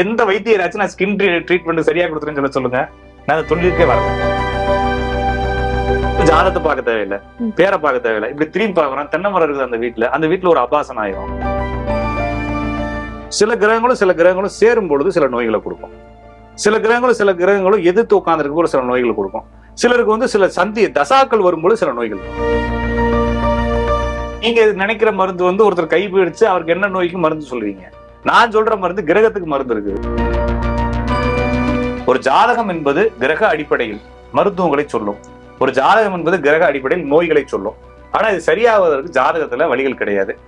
எந்த வைத்தியராச்சும் நான் skin treatment சரியா கொடுத்துருன்னு சொல்ல சொல்லுங்க. நான் அந்த தொழிலுக்கே வரல ஜாதகத்தை பார்க்க தேவையில்ல. பேரை பார்க்க தேவையில்ல. இப்படி திரும்பி பார்க்கறோம். தென்னை மரம் இருக்குது அந்த வீட்டுல அந்த வீட்டுல ஒரு அபாசனம் ஆயிரும் சில கிரகங்களும் சில கிரகங்களும் சேரும் பொழுது சில நோய்களை கொடுக்கும். சில கிரகங்களும் சில கிரகங்களும் எதிர்த்து உட்கார்ந்துருக்கு கூட சில நோய்களை கொடுக்கும். சிலருக்கு வந்து சில சந்தி தசாக்கள் வரும்போது சில நோய்கள். நீங்க நினைக்கிற மருந்து வந்து ஒருத்தர் கை பிடிச்சு அவருக்கு என்ன நோய்க்கு மருந்து சொல்றீங்க? நான் சொல்ற மருந்து கிரகத்துக்கு மருந்து இருக்கு. ஒரு ஜாதகம் என்பது கிரக அடிப்படையில் மருத்துவங்களை சொல்லும். ஒரு ஜாதகம் என்பது கிரக அடிப்படையில் நோய்களை சொல்லும். ஆனா இது சரியாவதற்கு ஜாதகத்துல வழிகள் கிடையாது.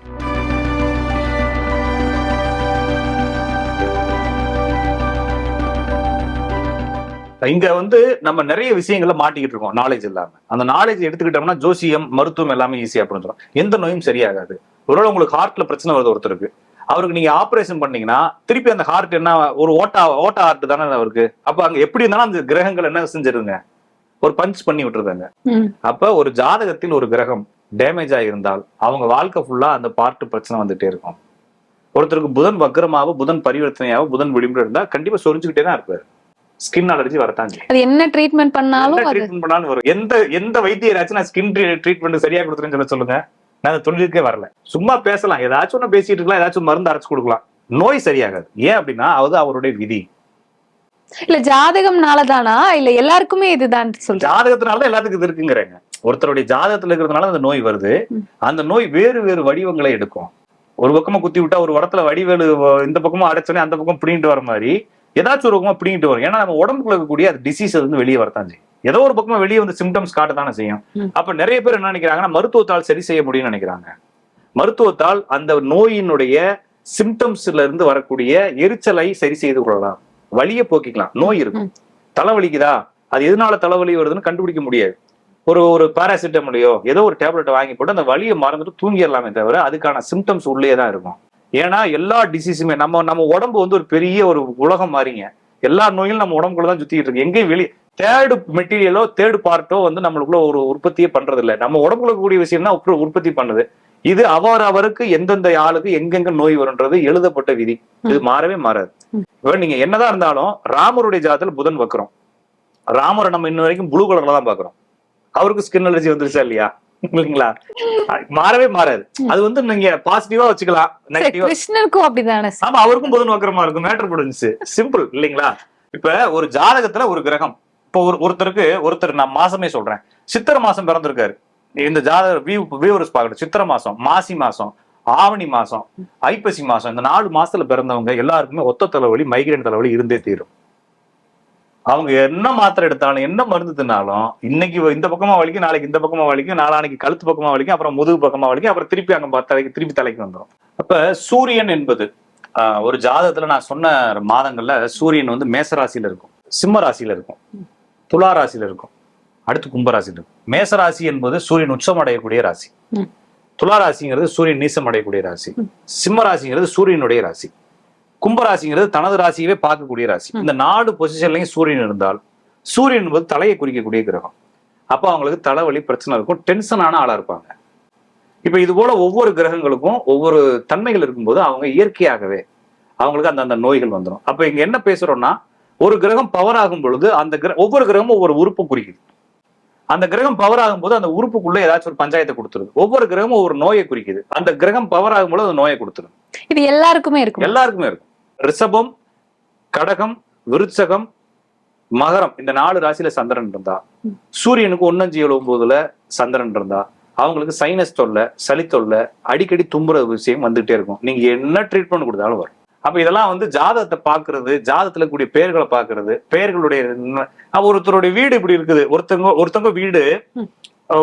இங்க வந்து நம்ம நிறைய விஷயங்களை மாட்டிக்கிட்டு இருக்கோம் நாலேஜ் இல்லாம. அந்த நாலேஜ் எடுத்துக்கிட்டோம்னா ஜோசியம் மருத்துவம் எல்லாமே ஈஸியா புரிஞ்சிடும் எந்த நோயும் சரியாகாது. ஒருவேளை உங்களுக்கு ஹார்ட்ல பிரச்சனை வருது ஒருத்தருக்கு. அவருக்கு நீங்க ஆபரேஷன் பண்ணீங்கன்னா திருப்பி அந்த ஹார்ட் என்ன ஒரு ஓட்டா ஓட்டா ஹார்ட் தானே அவருக்கு. அப்ப அங்க எப்படி இருந்தாலும் அந்த கிரகங்கள் என்ன செஞ்சிருங்க ஒரு பஞ்ச் பண்ணி விட்டுருதாங்க. அப்ப ஒரு ஜாதகத்தில் ஒரு கிரகம் டேமேஜ் ஆகியிருந்தால் அவங்க வாழ்க்கை ஃபுல்லா அந்த பார்ட் பிரச்சனை வந்துட்டே இருக்கும். ஒருத்தருக்கு புதன் வக்கரமாவோ புதன் பரிவர்த்தனையாவோ புதன் விளிம்பு இருந்தா கண்டிப்பா சொரிஞ்சுக்கிட்டே தான் இருப்பாரு. ஸ்கின் அலர்ஜி வரத்தான். அது என்ன ட்ரீட்மெண்ட் பண்ணாலும் ட்ரீட்மெண்ட் பண்ணாலும் வரும். எந்த எந்த வைத்தியராச்சும் நான் ஸ்கின் ட்ரீட்மெண்ட் சரியா கொடுத்துருன்னு சொல்ல சொல்லுங்க. நான் அந்த தொழிலுக்கே வரல. சும்மா பேசலாம். ஏதாச்சும் ஒண்ணு பேசிட்டு இருக்கலாம். ஏதாச்சும் மருந்து அரைச்சு கொடுக்கலாம். நோய் சரியாகாது. ஏன் அப்படின்னா அது அவருடைய விதி. இல்ல ஜாதகம்னால தானா இல்ல எல்லாருக்குமே இதுதான் சொல்றேன் ஜாதகத்தினால தான் எல்லாத்துக்கும் இது இருக்குங்கிறாங்க. ஒருத்தருடைய ஜாதகத்துல இருக்கிறதுனால அந்த நோய் வருது. அந்த நோய் வேறு வேறு வடிவங்களை எடுக்கும். ஒரு பக்கமா குத்தி விட்டா ஒரு இடத்துல வடிவேலு இந்த பக்கமா அடைச்சோன்னே அந்த பக்கம் பிடிங்கிட்டு வர மாதிரி ஏதாச்சும் ஒரு பக்கமா பிடிங்கிட்டு வரும். ஏன்னா நம்ம உடம்புக்குள்ள இருக்கக்கூடிய அது டிசீஸ் வந்து வெளியே வரத்தான் செய்யும். ஏதோ ஒரு பக்கமா வெளியே வந்து சிம்டம்ஸ் காட்டத்தானே செய்யும். அப்ப நிறைய பேர் என்ன நினைக்கிறாங்கன்னா மருத்துவத்தால் சரி செய்ய முடியும்னு நினைக்கிறாங்க. மருத்துவத்தால் அந்த நோயினுடைய சிம்டம்ஸ்ல இருந்து வரக்கூடிய எரிச்சலை சரி செய்து கொள்ளலாம். வலியை போக்கிக்கலாம். நோய் இருக்கும். தலைவலிக்குதா? அது எதனால தலைவலி வருதுன்னு கண்டுபிடிக்க முடியாது. ஒரு ஒரு பாராசிட்டமலையோ ஏதோ ஒரு டேப்லெட் வாங்கி போட்டு அந்த வலியை மறந்துட்டு தூங்கிடலாமே தவிர அதுக்கான சிம்டம்ஸ் உள்ளே தான் இருக்கும். ஏன்னா எல்லா டிசீஸுமே நம்ம நம்ம உடம்பு வந்து ஒரு பெரிய ஒரு உலகம் மாறிங்க. எல்லா நோயும் நம்ம உடம்புக்குள்ள தான் சுத்திட்டு இருக்கு. எங்கேயும் வெளியே தேர்டு மெட்டீரியலோ தேர்டு பார்ட்டோ வந்து நம்மளுக்குள்ள ஒரு உற்பத்தியே பண்றது இல்ல நம்ம உடம்புல கூடிய விஷயம் தான் உற்ப- உற்பத்தி பண்ணுது. இது அவர் அவருக்கு எந்தெந்த ஆளுக்கு எங்கெங்க நோய் வரும்ன்றது எழுதப்பட்ட விதி. இது மாறவே மாறாது. இப்ப நீங்க என்னதான் இருந்தாலும் ராமருடைய ஜாதத்துல புதன் வைக்கிறோம். ராமரை நம்ம இன்ன வரைக்கும் ப்ளூ கலர்ல தான் பாக்குறோம். அவருக்கு ஸ்கின் அலர்ஜி வந்துருச்சா இல்லையா? இல்லைங்களா மாறவே மாறாது. அது வந்து நீங்க பாசிட்டிவா வச்சுக்கலாம். கிருஷ்ணருக்கும் அப்படிதானே ஆமா அவருக்கும் புதன் வக்கரமா இருக்கும். மேட்டர் முடிஞ்சுச்சு சிம்பிள் இல்லைங்களா? இப்ப ஒரு ஜாதகத்துல ஒரு கிரகம். இப்போ ஒரு ஒருத்தருக்கு ஒருத்தர் நான் மாசமே சொல்றேன். சித்திர மாசம் பிறந்திருக்காரு. இந்த ஜாதகர் வியூ வியூவர்ஸ் பார்க்கணும் சித்திர மாசம் மாசி மாசம் ஆவணி மாசம் ஐப்பசி மாசம் இந்த நாலு மாசத்துல பிறந்தவங்க எல்லாருக்குமே ஒத்த தலைவலி மைக்ரேன் தலைவலி இருந்தே தீரும். அவங்க என்ன மாத்திரை எடுத்தாலும் என்ன மருந்து தின்னாலும் இன்னைக்கு இந்த பக்கமா வலிக்கும் நாளைக்கு இந்த பக்கமா வலிக்கும் நாளானைக்கு கழுத்து பக்கமா வலிக்கும் அப்புறம் முதுகு பக்கமா வலிக்கும் அப்புறம் திருப்பி அங்க தலைக்கு திருப்பி தலைக்கு வந்துடும் அப்ப சூரியன் என்பது ஆஹ், ஒரு ஜாதகத்துல நான் சொன்ன மாதங்கள்ல சூரியன் வந்து மேச ராசியில இருக்கும் சிம்ம ராசியில இருக்கும். துலா ராசியில இருக்கும். அடுத்து கும்ப ராசியில இருக்கும். மேச ராசி என்பது சூரியன் உச்சம் அடையக்கூடிய ராசி. துலா ராசிங்கிறது சூரியன் நீசம் அடையக்கூடிய ராசி. சிம்ம ராசிங்கிறது சூரியனுடைய ராசி. கும்ப ராசிங்கிறது தனது ராசியவே பார்க்கக்கூடிய ராசி. இந்த நாலு பொசிஷன்லயும் சூரியன் இருந்தால் சூரியன் என்பது தலையை குறிக்கக்கூடிய கிரகம். அப்ப அவங்களுக்கு தலைவலி பிரச்சனை இருக்கும். டென்ஷனான ஆளா இருப்பாங்க. இப்ப இது போல ஒவ்வொரு கிரகங்களுக்கும் ஒவ்வொரு தன்மைகள் இருக்கும்போது அவங்க இயற்கையாகவே அவங்களுக்கு அந்த அந்த நோய்கள் வந்துடும் அப்ப இங்க என்ன பேசுறோம்னா ஒரு கிரகம் பவர் ஆகும் பொழுது அந்த கிர ஒவ்வொரு கிரகமும் ஒவ்வொரு உறுப்பு குறிக்குது. அந்த கிரகம் பவர் ஆகும்போது அந்த உறுப்புக்குள்ள ஏதாச்சும் ஒரு பஞ்சாயத்தை கொடுத்துருது. ஒவ்வொரு கிரகமும் ஒவ்வொரு நோயை குறிக்குது. அந்த கிரகம் பவர் ஆகும்போது அந்த நோயை கொடுத்துருது இது எல்லாருக்குமே இருக்கும். எல்லாருக்குமே இருக்கும். ரிஷபம் கடகம் விருச்சகம் மகரம். இந்த நாலு ராசியில சந்திரன் இருந்தா. சூரியனுக்கு ஒன்னஞ்சு ஏழு ஒன்பதுல சந்திரன் இருந்தா. அவங்களுக்கு சைனஸ் தொல்லை சளி தொல்லை அடிக்கடி தும்புற விஷயம் வந்துகிட்டே இருக்கும். நீங்க என்ன ட்ரீட்மெண்ட் கொடுத்தாலும் வரும். அப்ப இதெல்லாம் வந்து ஜாதகத்தை பாக்குறது ஜாதகத்துல கூடிய பெயர்களை பாக்குறது பெயர்களுடைய ஒருத்தருடைய வீடு இப்படி இருக்குது. ஒருத்தவங்க ஒருத்தவங்க வீடு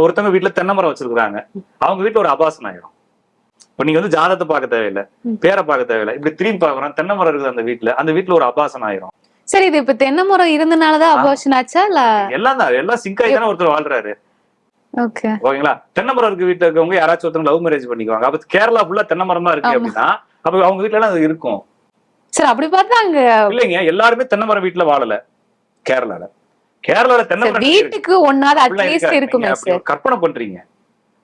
ஒருத்தவங்க வீட்டுல தென்னை மரம் வச்சிருக்காங்க அவங்க வீட்டுல ஒரு அபாசனம் ஆயிடும். இப்ப நீங்க வந்து ஜாதகத்தை பார்க்க தேவையில்லை. பேரை பார்க்க தேவையில்லை. இப்படி திரும்பி பாக்குறோம் தென்னை மரம் இருக்குது அந்த வீட்டுல அந்த வீட்டுல ஒரு அபாசனம் ஆயிரும். சரி இது இப்ப தென்னை மரம் இருந்தனாலதான் அபார்ஷன் ஆச்சா இல்ல? எல்லாம் தான் எல்லாம் சிங்க் ஆகி தானே ஒருத்தர் வாழ்றாரு. ஓகே. ஓகேங்களா? தென்னை மரம் இருக்கு வீட்டுல இருக்கவங்க யாராச்சும் ஒருத்தவங்க லவ் மேரேஜ் பண்ணிக்குவாங்க. அப்ப கேரளா ஃபுல்லா தென்னை மரமா இருக்கு. அப்படின்னா அப்ப அவங்க வீட்டுல அது இருக்கும். சரி அப்படி பார்த்தா அங்க இல்லைங்க எல்லாருமே தென்னை மரம் வீட்டுல வாழல கேரளால. கேரளால தென்னை. வீட்டுக்கு ஒன்னாவது அட்லீஸ்ட். இருக்குமே கற்பனை பண்றீங்க.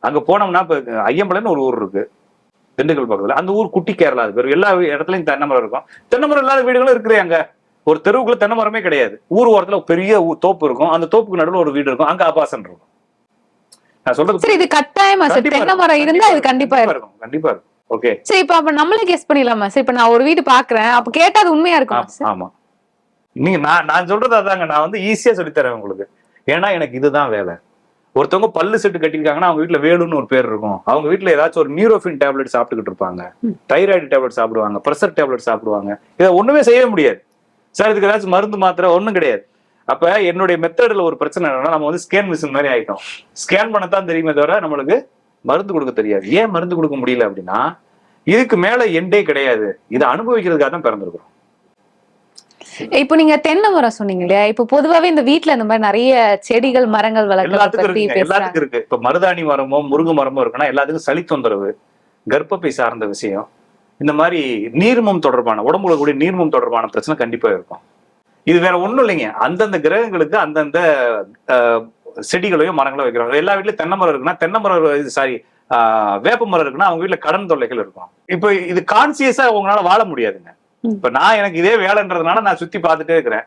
அங்க போனோம்னா இப்ப ஐயம்பலன்னு ஒரு ஊர் இருக்கு திண்டுக்கல் பக்கத்துல. அந்த ஊர் குட்டி கேரளா அது பேர். எல்லா இடத்துலயும் தென்னை மரம் இருக்கும். தென்னை மரம் இல்லாத வீடுகளும் இருக்கிறே அங்க. ஒரு தெருவுக்குள்ள தென்னை மரமே கிடையாது. ஊர் ஓரத்துல பெரிய தோப்பு இருக்கும். அந்த தோப்புக்கு நடுவுல ஒரு வீடு இருக்கும். அங்க ஆபாசன் இருக்கும். நான் சொல்றது இது கட்டாயமா தென்னை. மரம் இருந்தா அது கண்டிப்பா இருக்கும். கண்டிப்பா இருக்கும். ஓகே சரி இப்ப அப்ப நம்மளே கெஸ் பண்ணிடலாமா? சார் இப்ப நான் ஒரு வீடு பாக்குறேன். அப்ப கேட்டா அது உண்மையா இருக்கும் ஆமா நீங்க நான் நான் சொல்றது அதாங்க. நான் வந்து ஈஸியா சொல்லித்தரேன் உங்களுக்கு. ஏன்னா எனக்கு இதுதான் வேலை. ஒருத்தவங்க பல்லு செட்டு கட்டிருக்காங்கன்னா அவங்க வீட்ல வேலுன்னு ஒரு பேர் இருக்கும். அவங்க வீட்ல ஏதாச்சும் ஒரு நியூரோஃபின் டேப்லெட் சாப்பிட்டுக்கிட்டு இருப்பாங்க. தைராய்டு டேப்லெட் சாப்பிடுவாங்க ப்ரெஷர் டேப்லெட் சாப்பிடுவாங்க. இதை ஒண்ணுமே செய்ய முடியாது. சார் இதுக்கு ஏதாச்சும் மருந்து மாத்திரை ஒண்ணும் கிடையாது. அப்ப என்னுடைய மெத்தட்ல ஒரு பிரச்சனை என்னன்னா நம்ம வந்து ஸ்கேன் மிஷின் மாதிரி ஆயிட்டோம். ஸ்கேன் பண்ணத்தான் தெரியுமே தவிர நம்மளுக்கு மருந்து கொடுக்க தெரியாது. ஏன் மருந்து கொடுக்க முடியல அப்படின்னா இதுக்கு மேல எண்டே கிடையாது. இதை அனுபவிக்கிறதுக்காக தான் பிறந்திருக்கிறோம். இப்போ நீங்க தென்னை மரம் சொன்னீங்க இல்லையா? இப்போ பொதுவாவே இந்த வீட்ல இந்த மாதிரி நிறைய செடிகள் மரங்கள் வளர்க்கறத எல்லாத்துக்கும் இருக்கு. இப்ப மருதாணி மரமோ முருங்கை மரமோ இருக்குன்னா எல்லாத்துக்கும் சளி தொந்தரவு கர்ப்பப்பை சார்ந்த விஷயம். இந்த மாதிரி நீர்மம் தொடர்பான உடம்புல கூடிய நீர்மம் தொடர்பான பிரச்சனை கண்டிப்பா இருக்கும். இது வேற ஒண்ணும் இல்லைங்க. அந்தந்த கிரகங்களுக்கு அந்தந்த அஹ், செடிகளையும் மரங்களோ வைக்கிறாங்க. எல்லா வீட்லயும் தென்னை மரம் இருக்குன்னா தென்னை மரம் சாரி வேப்ப மரம் இருக்குன்னா அவங்க வீட்ல கடன் தொல்லைகள் இருக்கும். இப்ப இது கான்சியஸா உங்களால வாழ முடியாதுங்க. இப்ப நான் எனக்கு இதே வேலைன்றதுனால நான் சுத்தி பார்த்துட்டே இருக்கிறேன்.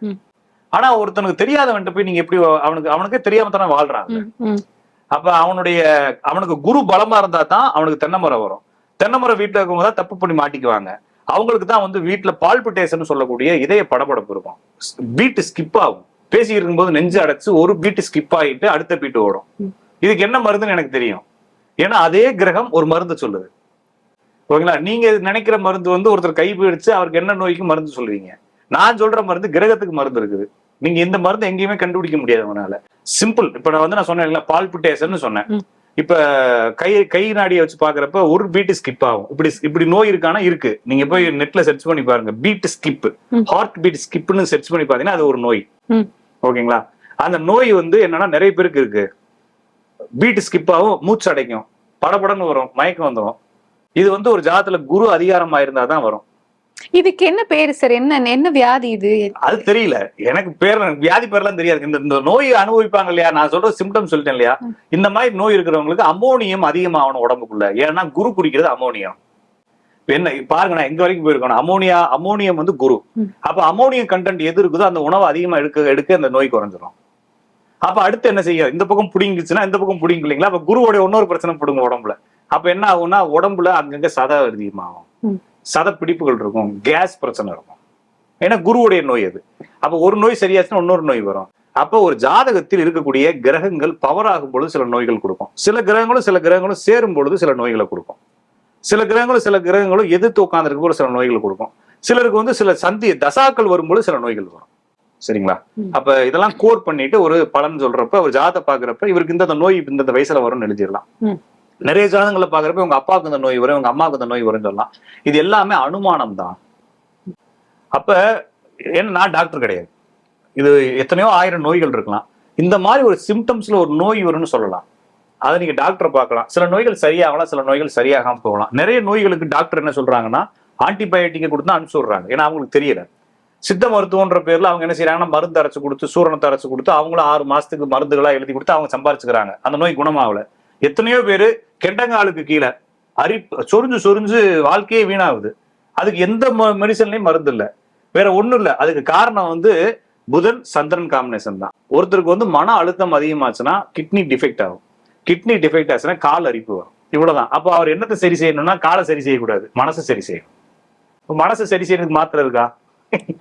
ஆனா ஒருத்தனுக்கு தெரியாதவன்ட்ட போய் நீங்க எப்படி அவனுக்கு அவனுக்கே தெரியாம தானே ம். அப்ப அவனுடைய அவனுக்கு குரு பலமா இருந்தா தான் அவனுக்கு தென்னை மரம் வரும். தென்னை மரம் வீட்டுல இருக்கவங்க தான் தப்பு பண்ணி மாட்டிக்குவாங்க. அவங்களுக்கு தான் வந்து வீட்டுல பால்பிட்டேஷன் சொல்லக்கூடிய இதய படபடப்பு இருக்கும். பீட்டு ஸ்கிப் ஆகும். பேசி இருக்கும்போது நெஞ்சு அடைச்சு ஒரு பீட்டு ஸ்கிப் ஆகிட்டு அடுத்த பீட்டு ஓடும். இதுக்கு என்ன மருந்துன்னு எனக்கு தெரியும். ஏன்னா அதே கிரகம் ஒரு மருந்து சொல்லுது. ஓகேங்களா? நீங்க நினைக்கிற மருந்து வந்து ஒருத்தர் கை போயிடுச்சு அவருக்கு என்ன நோய்க்கு மருந்து சொல்லுவீங்க. நான் சொல்ற மருந்து கிரகத்துக்கு மருந்து இருக்குது. நீங்க இந்த மருந்து எங்கேயுமே கண்டுபிடிக்க முடியாது அவனால சிம்பிள் இப்ப நான் வந்து நான் சொன்னேன் பால்பிட்டேஷன் சொன்னேன். இப்ப கை கை நாடியை வச்சு பாக்குறப்ப ஒரு பீட் ஸ்கிப் ஆகும். இப்படி இப்படி நோய் இருக்கானா? இருக்கு. நீங்க போய் நெட்ல சர்ச் பண்ணி பாருங்க. Beat skip. ஹார்ட் பீட் ஸ்கிப்னு சர்ச் பண்ணி பாத்தீங்கன்னா அது ஒரு நோய். ஓகேங்களா? அந்த நோய் வந்து என்னன்னா நிறைய பேருக்கு இருக்கு. பீட் ஸ்கிப் ஆகும் மூச்சு அடைக்கும். படபடன்னு வரும் மயக்கம் வந்துடும் இது வந்து ஒரு ஜாதத்துல குரு அதிகாரமா இருந்தாதான் வரும். இதுக்கு என்ன பேரு சார்? என்ன என்ன வியாதி இது? அது தெரியல. எனக்கு பேர் வியாதி பேர்லாம் தெரியாது. இந்த இந்த நோய் அனுபவிப்பாங்க இல்லையா? நான் சொல்ற சிம்டம் சொல்லிட்டேன் இல்லையா. இந்த மாதிரி நோய் இருக்கிறவங்களுக்கு அமோனியம் அதிகமாகணும் உடம்புக்குள்ள. ஏன்னா குரு குடிக்கிறது அமோனியம் என்ன பாருங்க நான் எங்க வரைக்கும் போயிருக்கணும் அமோனியா அமோனியம் வந்து குரு. அப்ப அமோனியம் கண்டென்ட் எது இருக்குதோ அந்த உணவு அதிகமா எடுக்க எடுக்க அந்த நோய் குறைஞ்சிரும். அப்ப அடுத்து என்ன செய்யும் இந்த பக்கம் புடிங்கிச்சுன்னா இந்த பக்கம் புடிங்கலைங்களா அப்ப குருவோட இன்னொரு பிரச்சனை பிடுங்க உடம்புல. அப்ப என்ன ஆகும்னா உடம்புல அங்கங்க சத அதிகமாகும். சத பிடிப்புகள் இருக்கும். கேஸ் பிரச்சனை இருக்கும். ஏன்னா குருவுடைய நோய் அது. அப்ப ஒரு நோய் சரியாச்சுன்னா இன்னொரு நோய் வரும். அப்ப ஒரு ஜாதகத்தில் இருக்கக்கூடிய கிரகங்கள் பவர் ஆகும் பொழுது சில நோய்கள் கொடுக்கும். சில கிரகங்களும் சில கிரகங்களும் சேரும் பொழுது சில நோய்களை கொடுக்கும். சில கிரகங்களும் சில கிரகங்களும் எதிர்த்து உட்கார்ந்துருக்கும் போது சில நோய்கள் கொடுக்கும். சிலருக்கு வந்து சில சந்தி தசாக்கள் வரும்போது சில நோய்கள் வரும். சரிங்களா. அப்ப இதெல்லாம் கோர் பண்ணிட்டு ஒரு பலன் சொல்றப்ப ஒரு ஜாதத்தை பாக்குறப்ப இவருக்கு இந்த நோய் இந்த வயசுல வரும்னு எழுதிடலாம். நிறைய ஜாதகங்களை பாக்குறப்ப உங்க அப்பாவுக்கு இந்த நோய் வரும் உங்க அம்மாவுக்கு இந்த நோய் வரும்னு சொல்லலாம். இது எல்லாமே அனுமானம் தான். அப்ப ஏன்னா நான் டாக்டர் கிடையாது. இது எத்தனையோ ஆயிரம் நோய்கள் இருக்கலாம். இந்த மாதிரி ஒரு சிம்டம்ஸ்ல ஒரு நோய் வரும்னு சொல்லலாம். அதை நீங்க டாக்டரை பார்க்கலாம். சில நோய்கள் சரியாகலாம் சில நோய்கள் சரியாகாம போகலாம். நிறைய நோய்களுக்கு டாக்டர் என்ன சொல்றாங்கன்னா ஆன்டிபயோட்டிக்கை கொடுத்து அனுப்பிச்சு விடுறாங்க. ஏன்னா அவங்களுக்கு தெரியல. சித்த மருத்துவன்ற பேர்ல அவங்க என்ன செய்யறாங்கன்னா மருந்து அரைச்சு கொடுத்து சூரணத்தை அரைச்சு கொடுத்து அவங்களும் ஆறு மாசத்துக்கு மருந்துகளா எழுதி கொடுத்து அவங்க சம்பாரிச்சுக்கிறாங்க. அந்த நோய் குணமாகல. எத்தனையோ பேரு கெண்டங்காலுக்கு கீழே அரி சொரிஞ்சு சொரிஞ்சு வாழ்க்கையே வீணாகுது. அதுக்கு எந்த மெடிசன்லயும் மருந்து இல்லை. வேற ஒண்ணும் இல்ல. அதுக்கு காரணம் வந்து புதன் சந்திரன் காம்பினேஷன் தான். ஒருத்தருக்கு வந்து மன அழுத்தம் அதிகமாச்சுன்னா கிட்னி டிஃபெக்ட் ஆகும். கிட்னி டிஃபெக்ட் ஆச்சுன்னா கால் அரிப்பு வரும். இவ்வளவுதான். அப்போ அவர் என்னத்தை சரி செய்யணும்னா காலை சரி செய்யக்கூடாது. மனசை சரி செய்யணும். மனசை சரி செய்யறதுக்கு மாத்திரம் இருக்கா?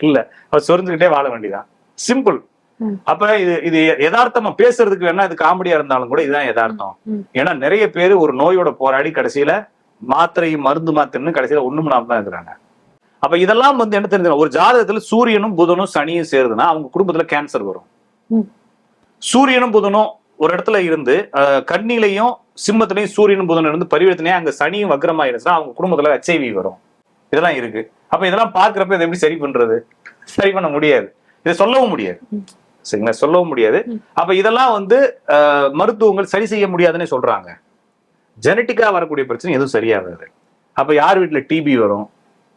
இல்ல. அவர் சொரிஞ்சுக்கிட்டே வாழ வேண்டியதான் சிம்பிள். அப்ப இது இது யதார்த்தமா பேசுறதுக்கு வேணா இது காமெடியா இருந்தாலும் கூட இதுதான் யதார்த்தம். ஏன்னா நிறைய பேர் ஒரு நோயோட போராடி கடைசியில மாத்திரையும் மருந்து மாத்திரன்னு கடைசியில ஒண்ணும் இல்லாம தான் இருக்கிறாங்க. அப்ப இதெல்லாம் வந்து என்ன தெரிஞ்சு ஒரு ஜாதகத்துல சூரியனும் புதனும் சனியும் சேருதுன்னா அவங்க குடும்பத்துல கேன்சர் வரும். சூரியனும் புதனும் ஒரு இடத்துல இருந்து அஹ், கன்னிலையும் சிம்மத்திலையும் சூரியனும் புதனும் இருந்து பரிவர்த்தனையா அங்க சனியும் வக்ரமா இருந்துச்சுன்னா அவங்க குடும்பத்துல ஹெச்ஐவி வரும். இதெல்லாம் இருக்கு. அப்ப இதெல்லாம் பாக்குறப்ப இதை எப்படி சரி பண்றது? சரி பண்ண முடியாது. இதை சொல்லவும் முடியாது. சரிங்களா? சொல்லவும் முடியாது. அப்ப இதெல்லாம் வந்து மருத்துவங்கள் சரி செய்ய முடியாதுன்னு சொல்றாங்க. ஜெனட்டிக்கா வரக்கூடிய பிரச்சனை எதுவும் சரியாகாது. அப்ப யார் வீட்டுல டிபி வரும்?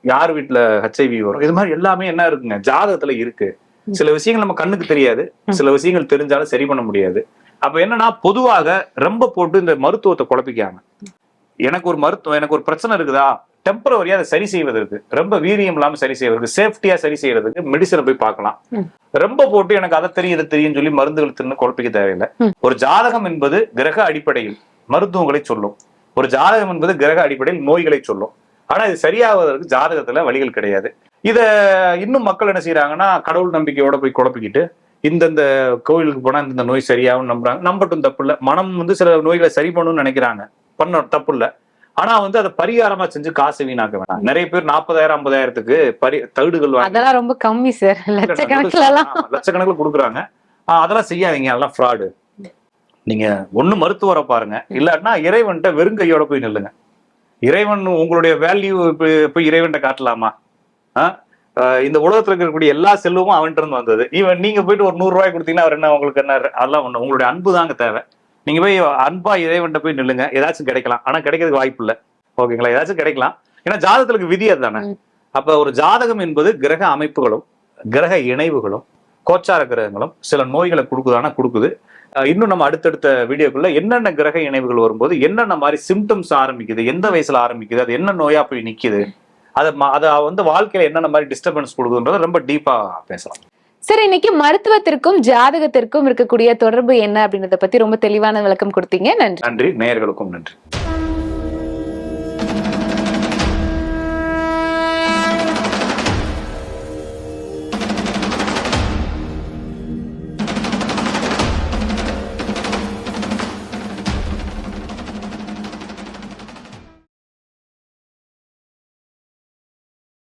யார் வீட்டுல ஹெச்ஐவி வரும்? இது மாதிரி எல்லாமே என்ன இருக்குங்க? ஜாதகத்துல இருக்கு. சில விஷயங்கள் நம்ம கண்ணுக்கு தெரியாது. சில விஷயங்கள் தெரிஞ்சாலும் சரி பண்ண முடியாது. அப்ப என்னன்னா பொதுவாக ரொம்ப போட்டு இந்த மருத்துவத்தை குழப்பிக்காம. எனக்கு ஒரு மருத்துவம் எனக்கு ஒரு பிரச்சனை இருக்குதா? டெம்பரவரியா அதை சரி செய்வதற்கு ரொம்ப வீரியம் இல்லாம சரி செய்வதற்கு சேஃப்டியா சரி செய்யறதுக்கு மெடிசனை போய் பார்க்கலாம். ரொம்ப போட்டு எனக்கு அதை தெரியும் இதை தெரியும் சொல்லி மருந்துகள் தின்னு குழப்பிக்க தேவையில்லை. ஒரு ஜாதகம் என்பது கிரக அடிப்படையில் மருத்துவங்களை சொல்லும். ஒரு ஜாதகம் என்பது கிரக அடிப்படையில் நோய்களை சொல்லும். ஆனா இது சரியாவதற்கு ஜாதகத்துல வழிகள் கிடையாது. இத இன்னும் மக்கள் என்ன செய்யறாங்கன்னா கடவுள் நம்பிக்கையோட போய் குழப்பிக்கிட்டு இந்தந்த கோவிலுக்கு போனா இந்த நோய் சரியாகும் நம்புறாங்க. நம்பட்டும் தப்பு இல்ல. மனம் வந்து சில நோய்களை சரி பண்ணணும்னு நினைக்கிறாங்க. பண்ண தப்பு இல்ல. ஆனா வந்து அதை பரிகாரமா செஞ்சு காசு வீணாக்க வேணாம். நிறைய பேர் நாற்பதாயிரம் ஐம்பதாயிரத்துக்கு பரி தகுடுகள் அதெல்லாம் ரொம்ப கம்மி சார் லட்சக்கணக்குல லட்சக்கணக்கில் கொடுக்குறாங்க. அதெல்லாம் செய்யாதீங்க. அதெல்லாம் ஃப்ராடு நீங்க ஒண்ணு மருத்துவரை பாருங்க. இல்லாட்டினா இறைவன்ட்ட வெறும் கையோட போய் நில்லுங்க. இறைவன் உங்களுடைய வேல்யூ போய் இறைவன்ட்ட காட்டலாமா? இந்த உலகத்துல இருக்கக்கூடிய எல்லா செல்வமும் அவன்கிட்ட இருந்து வந்தது. இவன் நீங்க போயிட்டு ஒரு நூறு ரூபாய் கொடுத்தீங்கன்னா அவர் என்ன உங்களுக்கு என்ன அதெல்லாம் ஒண்ணு. உங்களுடைய அன்பு தாங்க தேவை. நீங்க போய் அன்பா இறைவன்ட்ட போய் நில்லுங்க. ஏதாச்சும் கிடைக்கலாம். ஆனா கிடைக்கிறதுக்கு வாய்ப்பு இல்லை. ஓகேங்களா ஏதாச்சும் கிடைக்கலாம். ஏன்னா ஜாதகத்துக்கு விதி அதுதானே. அப்ப ஒரு ஜாதகம் என்பது கிரக அமைப்புகளும் கிரக இணைவுகளும் கோச்சார கிரகங்களும் சில நோய்களை கொடுக்குதானா? கொடுக்குது. இன்னும் நம்ம அடுத்தடுத்த வீடியோக்குள்ள என்னென்ன கிரக இணைவுகள் வரும்போது என்னென்ன மாதிரி சிம்டம்ஸ் ஆரம்பிக்குது எந்த வயசுல ஆரம்பிக்குது அது என்ன நோயா போய் நிக்குது அதை அதை வந்து வாழ்க்கையில என்னென்ன மாதிரி டிஸ்டர்பன்ஸ் கொடுக்குதுன்றத ரொம்ப டீப்பா பேசலாம். சரி இன்னைக்கு மருத்துவத்திற்கும் ஜாதகத்திற்கும் இருக்கக்கூடிய தொடர்பு என்ன அப்படின்றத பத்தி ரொம்ப தெளிவான விளக்கம் கொடுத்தீங்க. நன்றி. நன்றி. நேயர்களுக்கும் நன்றி.